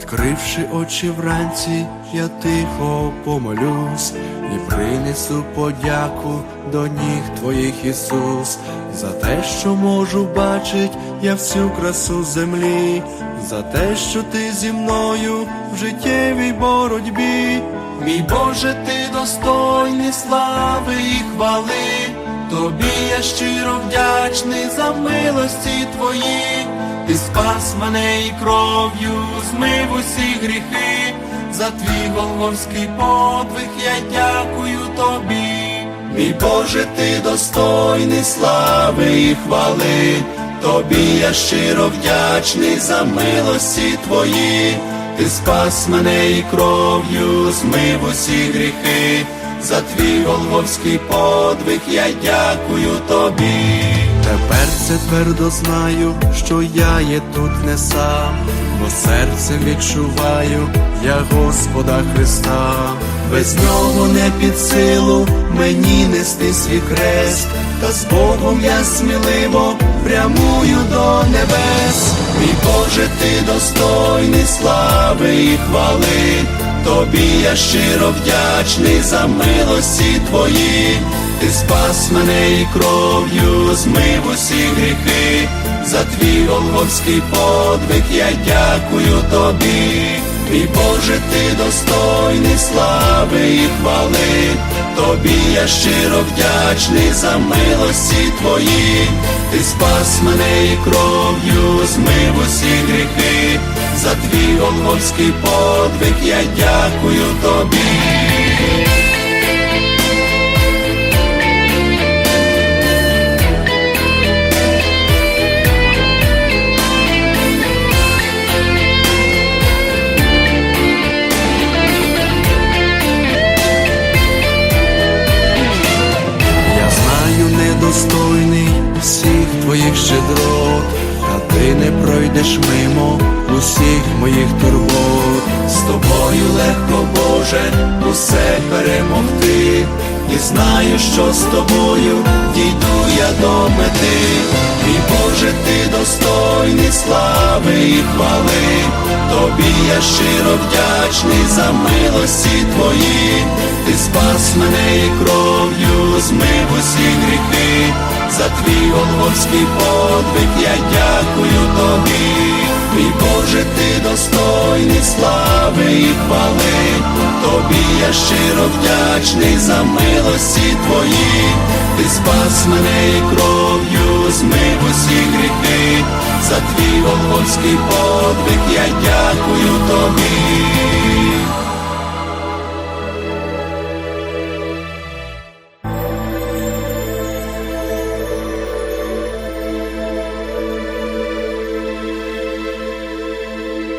Відкривши очі вранці, я тихо помолюсь і принесу подяку до ніг твоїх Ісус, за те, що можу бачить я всю красу землі, за те, що ти зі мною в життєвій боротьбі. Мій Боже, ти достойний слави і хвали, тобі я щиро вдячний за милості твої. Ти спас мене і кров'ю змив усі гріхи, за твій голгофський подвиг я дякую тобі. Мій Боже, ти достойний слави і хвали, тобі я щиро вдячний за милості твої. Ти спас мене і кров'ю змив усі гріхи, за твій голгофський подвиг я дякую тобі. Тепер це твердо знаю, що я є тут не сам, бо серцем відчуваю я Господа Христа, без нього не під силу мені нести свій хрест, та з Богом я сміливо прямую до небес. Мій Боже, ти достойний слави і хвали, тобі я щиро вдячний за милості твої. Ти спас мене і кров'ю змив усі гріхи, за твій голгофський подвиг я дякую тобі. Мій Боже, ти достойний слави і хвали, тобі я щиро вдячний за милості твої. Ти спас мене і кров'ю змив усі за подвиг я дякую тобі. Я знаю, недостойний всіх твоїх щедрот, не пройдеш мимо усіх моїх турбот. З тобою легко, Боже, усе перемогти. І знаю, що з тобою дійду я до мети. Мій Боже, ти достойний слави і хвали. Тобі я щиро вдячний за милості твої. Ти спас мене і кров'ю змив усі гріхи, за твій голгофський подвиг я дякую тобі. Мій Боже, ти достойний слави і хвали, тобі я щиро вдячний за милості твої. Ти спас мене і кров'ю змив усі гріхи, за твій голгофський подвиг я дякую тобі.